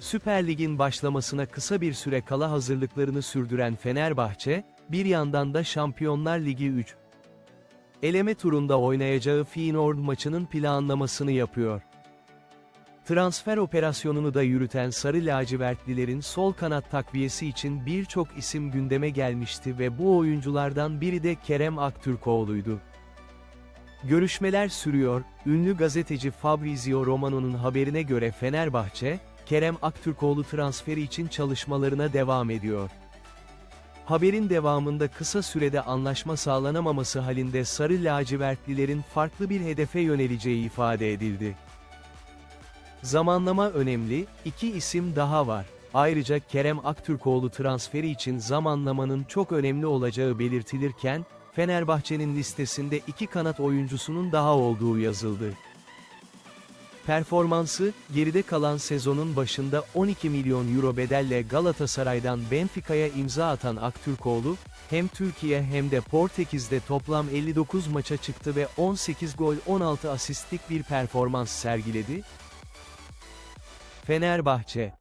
Süper Lig'in başlamasına kısa bir süre kala hazırlıklarını sürdüren Fenerbahçe, bir yandan da Şampiyonlar Ligi 3. Eleme turunda oynayacağı Feyenoord maçının planlamasını yapıyor. Transfer operasyonunu da yürüten Sarı Lacivertlilerin sol kanat takviyesi için birçok isim gündeme gelmişti ve bu oyunculardan biri de Kerem Aktürkoğlu'ydu. Görüşmeler sürüyor, ünlü gazeteci Fabrizio Romano'nun haberine göre Fenerbahçe, Kerem Aktürkoğlu transferi için çalışmalarına devam ediyor. Haberin devamında kısa sürede anlaşma sağlanamaması halinde Sarı Lacivertlilerin farklı bir hedefe yöneleceği ifade edildi. Zamanlama önemli, iki isim daha var. Ayrıca Kerem Aktürkoğlu transferi için zamanlamanın çok önemli olacağı belirtilirken, Fenerbahçe'nin listesinde iki kanat oyuncusunun daha olduğu yazıldı. Performansı, geride kalan sezonun başında 12 milyon euro bedelle Galatasaray'dan Benfica'ya imza atan Aktürkoğlu, hem Türkiye hem de Portekiz'de toplam 59 maça çıktı ve 18 gol 16 asistlik bir performans sergiledi. Fenerbahçe